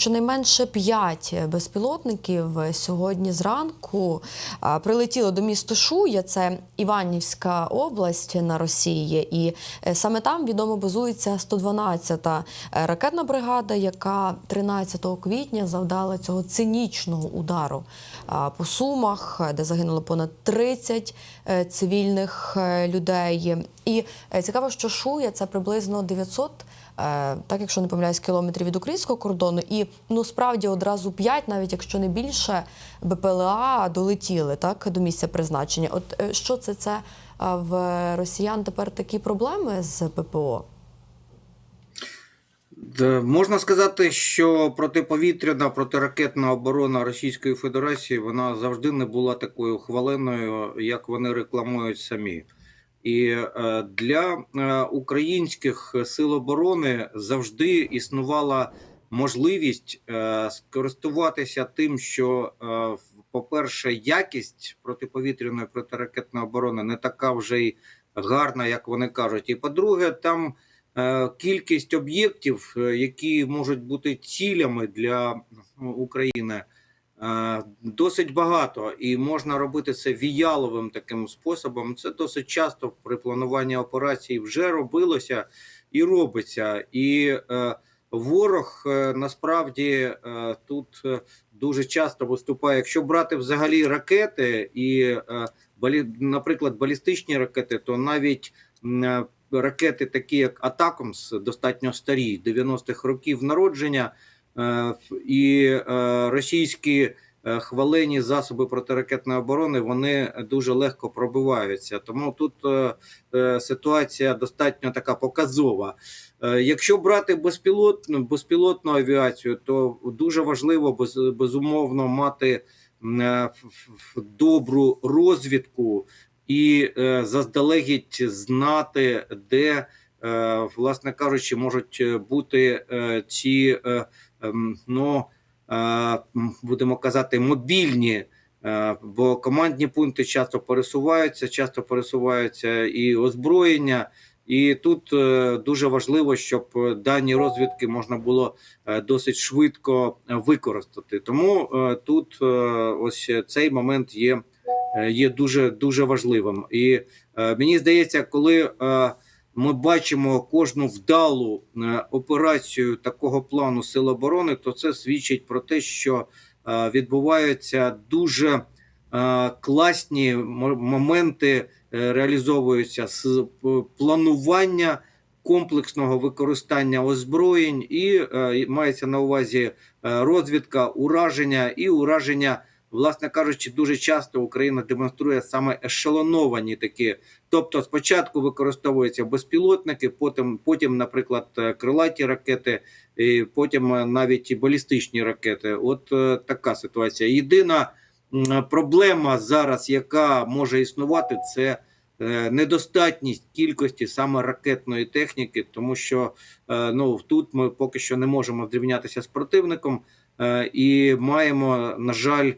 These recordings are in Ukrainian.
щонайменше п'ять безпілотників сьогодні зранку а, прилетіли до міста Шуя, це Іванівська область на Росії, і е, саме там відомо базується 112-та е, ракетна бригада, яка 13 квітня завдала цього цинічного удару по Сумах, де загинуло понад 30 е, цивільних людей. І цікаво, що Шуя це приблизно 900 е, так якщо не помиляюсь, кілометрів від українського кордону, і ну справді одразу 5, навіть якщо не більше, БПЛА долетіли так до місця призначення. От е, що це? Це е, в росіян тепер такі проблеми з ППО? Можна сказати, що протиповітряна протиракетна оборона Російської Федерації вона завжди не була такою хваленою, як вони рекламують самі. І е, для е, українських сил оборони завжди існувала можливість е, скористуватися тим, що, по-перше, якість протиповітряної протиракетної оборони не така вже й гарна, як вони кажуть. І по-друге, там кількість об'єктів, які можуть бути цілями для ну, України, досить багато, і можна робити це віяловим таким способом. Це досить часто при плануванні операцій вже робилося і робиться. І е, ворог е, насправді е, тут е, дуже часто виступає. Якщо брати взагалі ракети і, е, наприклад, балістичні ракети, то навіть е, ракети, такі як Атакомс, достатньо старі, 90-х років народження, е, і е, російські е, хвалені засоби протиракетної оборони вони дуже легко пробиваються. Тому тут е, е, ситуація достатньо така показова. Е, Якщо брати безпілотну безпілотну авіацію, то дуже важливо безумовно мати е, добру розвідку і е, заздалегідь знати, де, е, власне кажучи, можуть е, бути е, ці, е, ну е, будемо казати, мобільні. е, Бо командні пункти часто пересуваються, часто пересуваються і озброєння, і тут е, дуже важливо, щоб дані розвідки можна було досить швидко використати. Тому тут ось цей момент є, є дуже дуже важливим. І мені здається, коли ми бачимо кожну вдалу е, операцію такого плану Сил оборони, то це свідчить про те, що е, відбуваються дуже е, класні моменти реалізовуються з планування комплексного використання озброєнь, і мається на увазі розвідка, ураження і ураження. Власне кажучи, дуже часто Україна демонструє саме ешелоновані такі. Тобто, спочатку використовуються безпілотники, потім, потім, наприклад, е, крилаті ракети, і потім е, навіть і балістичні ракети. От е, така ситуація. Єдина проблема зараз, яка може існувати, це недостатність кількості саме ракетної техніки, тому що ну тут ми поки що не можемо зрівнятися з противником і маємо, на жаль,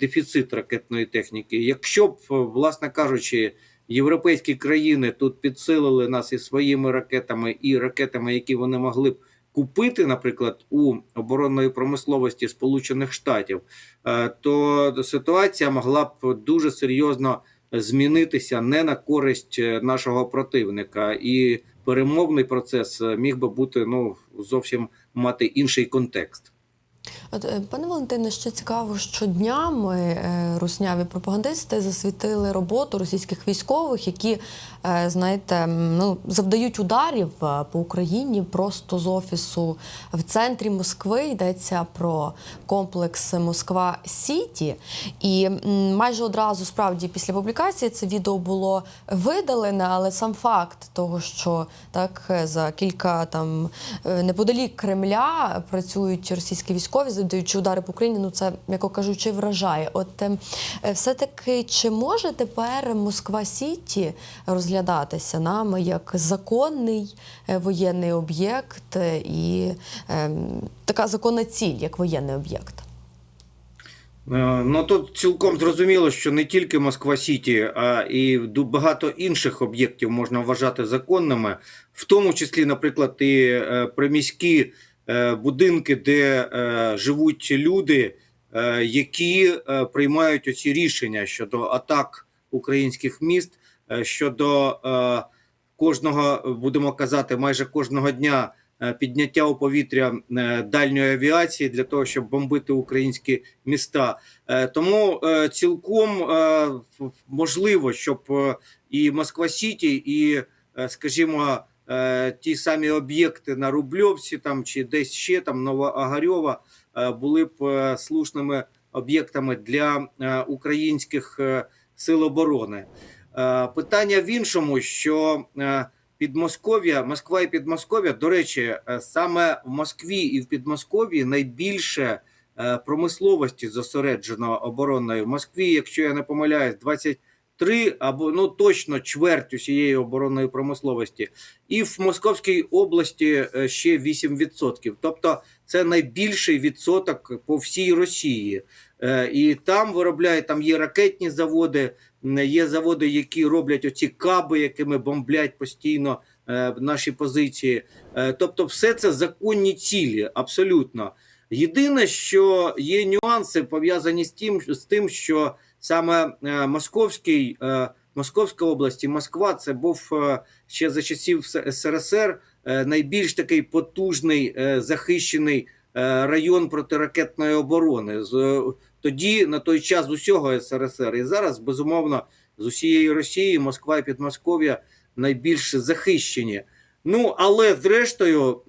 дефіцит ракетної техніки. Якщо б, е, власне кажучи, європейські країни тут підсилили нас і своїми ракетами, і ракетами, які вони могли б купити, наприклад, у оборонної промисловості Сполучених Штатів, е, то ситуація могла б дуже серйозно змінитися не на користь е, нашого противника, і перемовний процес е, міг би бути ну зовсім мати інший контекст. От, е, пане Валентине, ще цікаво, що днями е, русняві пропагандисти засвітили роботу російських військових, які, е, знаєте, ну, завдають ударів по Україні просто з офісу в центрі Москви. Йдеться про комплекс Москва Сіті. І майже одразу справді після публікації це відео було видалене, але сам факт того, що так за кілька там неподалік Кремля працюють російські військові, завдаючи удари по Україні, ну це, м'яко кажучи, вражає. От ем, е, все-таки чи може тепер Москва Сіті розглядатися нами як законний е, воєнний об'єкт і ем, така законна ціль, як воєнний об'єкт? Е, Ну тут цілком зрозуміло, що не тільки Москва Сіті, а і багато інших об'єктів можна вважати законними, в тому числі, наприклад, і приміські будинки, де е, живуть люди, е, які е, приймають оці рішення щодо атак українських міст, е, щодо е, кожного, будемо казати, майже кожного дня е, підняття у повітря е, дальньої авіації для того, щоб бомбити українські міста. Е, Тому е, цілком е, можливо, щоб е, і Москва Сіті, і, е, скажімо, е, ті самі об'єкти на Рубльовці там чи десь ще там Новоогарьова е, були б е, слушними об'єктами для е, українських е, сил оборони. Е, Питання в іншому, що е, Підмосков'я, Москва і Підмосков'я, до речі, е, саме в Москві і в Підмосков'ї найбільше е, промисловості зосереджено оборонної. В Москві, якщо я не помиляюсь, 23 або ну точно чверть усієї оборонної промисловості, і в Московській області е, ще 8%. Тобто це найбільший відсоток по всій Росії. Е, І там виробляють, там є ракетні заводи, є заводи, які роблять оці каби, якими бомблять постійно е, наші позиції. Тобто, все це законні цілі, абсолютно. Єдине, що є нюанси пов'язані з тим, з тим, що саме е, Московський, е, Московська область і Москва це був е, ще за часів СРСР найбільш такий потужний захищений район протиракетної оборони. Тоді на той час усього СРСР і зараз безумовно з усієї Росії Москва і Підмосков'я найбільш захищені. Ну але зрештою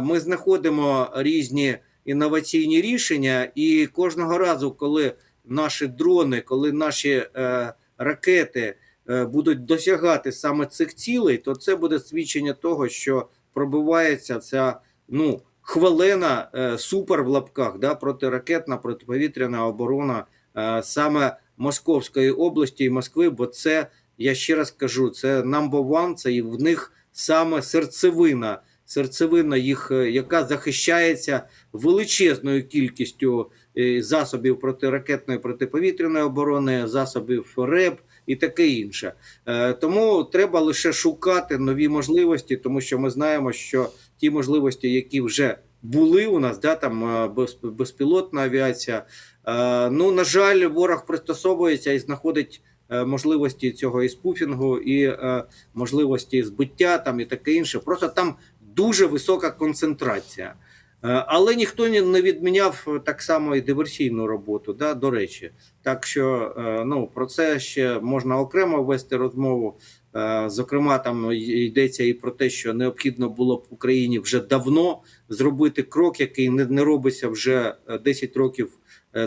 ми знаходимо різні інноваційні рішення, і кожного разу, коли наші дрони, коли наші е, ракети е, будуть досягати саме цих цілей, то це буде свідчення того, що пробивається ця ну хвалена е, супер в лапках, да, протиракетна, протиповітряна оборона е, саме Московської області і Москви, бо це я ще раз кажу, це number one, це і в них саме серцевина, серцевина їх, е, яка захищається величезною кількістю засобів протиракетної протиповітряної оборони, засобів РЕБ і таке інше. Е, Тому треба лише шукати нові можливості, тому що ми знаємо, що ті можливості, які вже були у нас, да, там е, без, безпілотна авіація. е, Ну, на жаль, ворог пристосовується і знаходить е, можливості цього і спуфінгу, і е, можливості збиття там і таке інше. Просто там дуже висока концентрація. Е, Але ніхто не відміняв е, так само і диверсійну роботу, да, до речі. Так що е, ну, про це ще можна окремо вести розмову. Зокрема, там йдеться і про те, що необхідно було б Україні вже давно зробити крок, який не, не робиться вже е, 10 років.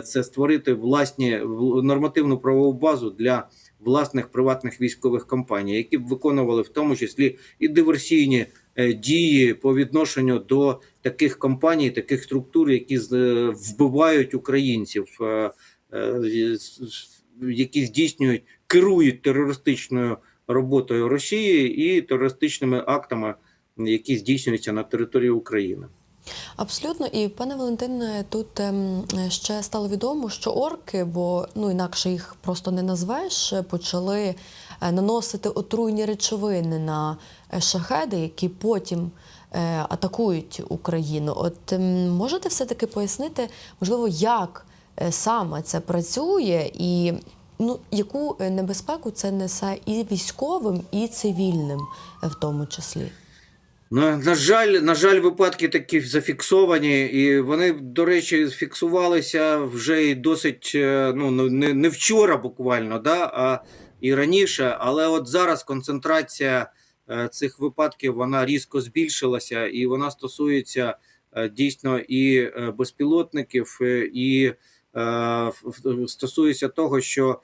Це створити власні нормативну правову базу для власних приватних військових компаній, які б виконували в тому числі і диверсійні е, дії по відношенню до таких компаній, таких структур, які е, вбивають українців, е, які здійснюють керують терористичною роботою Росії і терористичними актами, які здійснюються на території України. Абсолютно, і пане Валентине, тут ем, ще стало відомо, що орки, бо ну інакше їх просто не назвеш, почали е, наносити отруйні речовини на е, шахеди, які потім е, атакують Україну. От ем, можете все-таки пояснити, можливо, як саме це працює, і ну яку небезпеку це несе і військовим, і цивільним в тому числі? На, на жаль, на жаль, випадки такі зафіксовані, і вони, до речі, фіксувалися вже і досить е, ну не, не вчора, буквально, да, а і раніше. Але от зараз концентрація е, цих випадків вона різко збільшилася, і вона стосується е, дійсно і безпілотників, і стосується того, що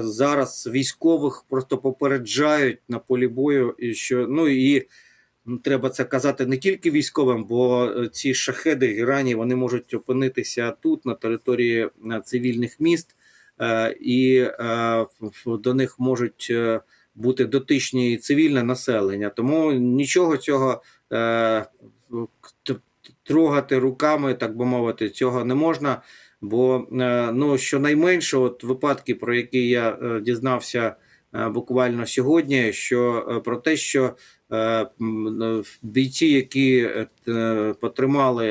зараз військових просто попереджають на полі бою, і що ну і. Треба це казати не тільки військовим, бо е, ці шахеди Ірані вони можуть опинитися тут, на території е, цивільних міст, е, і до них можуть бути дотичні цивільне населення. Тому нічого цього трогати руками, так би мовити, цього не можна. Бо ну, щонайменше, от випадки, про які я дізнався буквально сьогодні, що е, про те, що е, е, бійці, які е, потримали,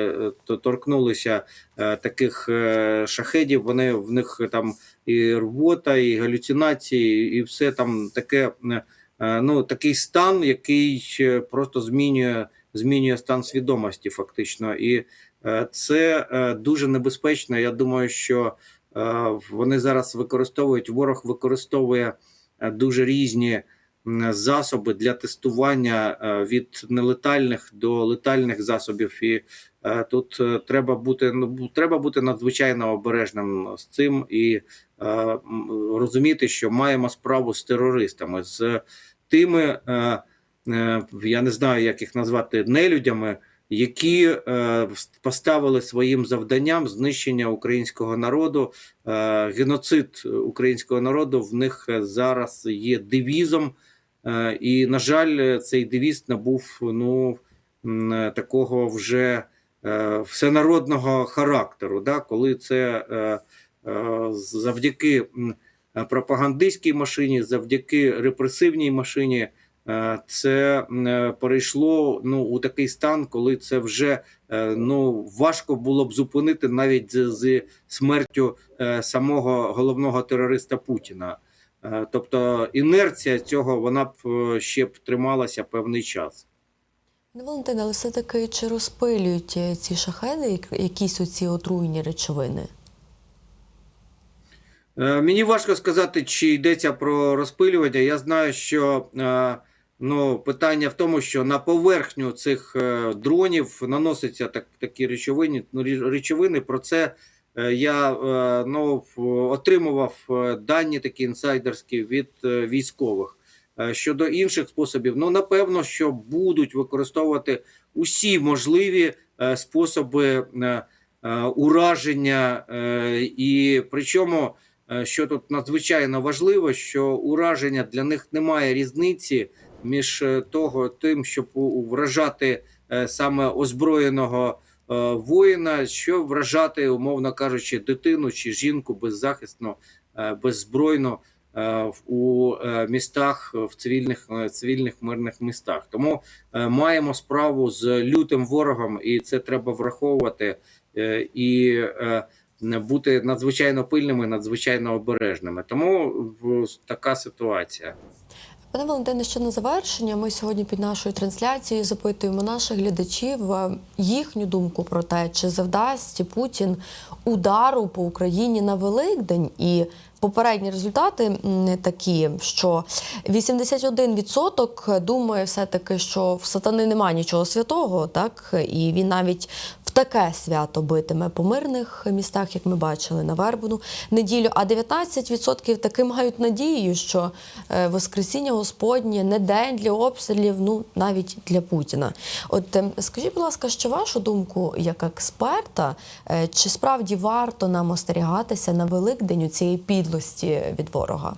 е, торкнулися е, таких е, шахедів, вони в них там і рвота, і галюцинації, і все там таке. е, е, Ну, такий стан, який е, просто змінює, змінює стан свідомості, фактично. І е, це е, дуже небезпечно. Я думаю, що е, вони зараз використовують, ворог використовує е, дуже різні засоби для тестування е, від нелетальних до летальних засобів. І е, тут е, треба бути ну, треба бути надзвичайно обережним з цим і е, розуміти, що маємо справу з терористами, з тими, е, е, я не знаю, як їх назвати, нелюдями, які е, поставили своїм завданням знищення українського народу, е, геноцид українського народу в них зараз є девізом. Е, і, на жаль, цей девіз набув ну, такого вже всенародного характеру, да, коли це завдяки пропагандистській машині, завдяки репресивній машині. Е, Це е, перейшло ну у такий стан, коли це вже е, ну важко було б зупинити навіть з, з смертю самого головного терориста Путіна. Тобто інерція цього вона б ще б трималася певний час. Пане Валентине, але все-таки чи розпилюють ці шахеди як- якісь оці отруйні речовини? Мені важко сказати, чи йдеться про розпилювання. Я знаю, що ну, питання в тому, що на поверхню цих е, дронів наносяться так, такі речовини. Ну, речовини. Про це е, я е, ну, отримував дані такі інсайдерські від військових. Щодо інших способів, ну напевно, що будуть використовувати усі можливі способи ураження, і причому. Що тут надзвичайно важливо, що ураження для них немає різниці між е, того, тим, щоб вражати е, саме озброєного е, воїна, що вражати, умовно кажучи, дитину чи жінку е, в- у містах в цивільних цивільних мирних містах. Тому маємо справу з лютим ворогом, і це треба враховувати. І бути надзвичайно пильними, надзвичайно обережними. Тому така ситуація. Пане Валентине, ще на завершення. Ми сьогодні під нашою трансляцією запитуємо наших глядачів е, їхню думку про те, чи завдасть Путін удару по Україні на Великдень. І попередні результати такі, що 81% думає все-таки, що в сатани немає нічого святого, так і він навіть в таке свято битиме по мирних містах, як ми бачили на Вербну неділю. А 19% таки мають надію, що е, Воскресіння Господнє не день для обстрілів, ну навіть для Путіна. От ем, скажіть, будь ласка, що вашу думку як експерта, е, чи справді варто нам остерігатися на Великдень у цієї підлості від ворога?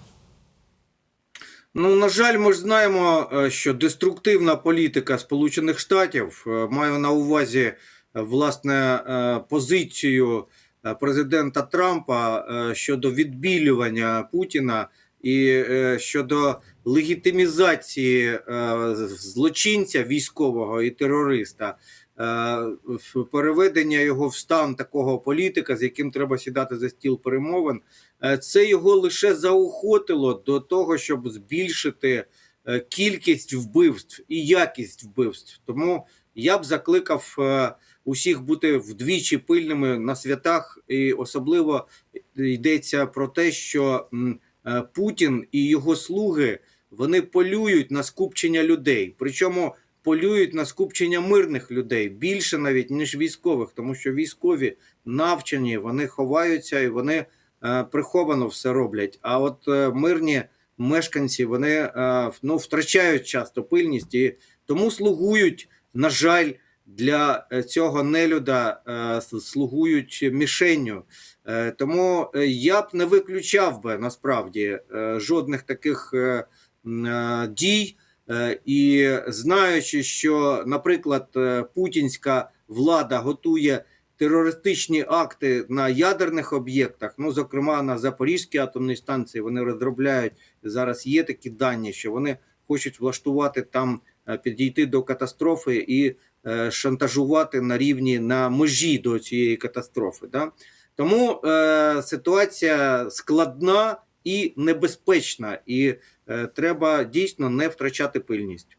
Ну на жаль, ми ж знаємо, е, що деструктивна політика Сполучених Штатів е, маю на увазі е, власне позицію президента Трампа щодо відбілювання Путіна і щодо легітимізації злочинця військового і терориста. Переведення його в стан такого політика, з яким треба сідати за стіл перемовин, це його лише заохотило до того, щоб збільшити е, кількість вбивств і якість вбивств. Тому я б закликав е, усіх бути вдвічі пильними на святах, і особливо йдеться про те, що е, Путін і його слуги вони полюють на скупчення людей. Причому полюють на скупчення мирних людей більше навіть ніж військових, тому що військові навчені, вони ховаються і вони е, приховано все роблять. А от е, мирні мешканці вони е, ну, втрачають часто пильність і тому слугують, на жаль, для е, цього нелюда е, слугують мішенню. Е, Тому е, я б не виключав би насправді е, жодних таких е, е, дій. Е, І знаючи, що, наприклад, е, путінська влада готує терористичні акти на ядерних об'єктах, ну зокрема на Запорізькій атомній станції, вони розробляють зараз. Є такі дані, що вони хочуть влаштувати там, е, підійти до катастрофи і е, шантажувати на рівні на межі до цієї катастрофи. Да? Тому е, ситуація складна і небезпечна, і е, треба дійсно не втрачати пильність.